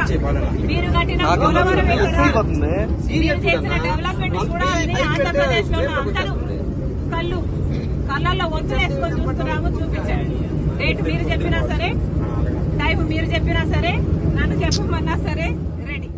అన్ని ఆంధ్రప్రదేశ్ లో అందరూ కళ్ళు కళ్ళల్లో వంచులేసుకొని చూస్తున్నాము చూపించండి డేట్ మీరు చెప్పినా సరే టైం మీరు చెప్పినా సరే నన్ను చెప్పమన్నా సరే రెడీ.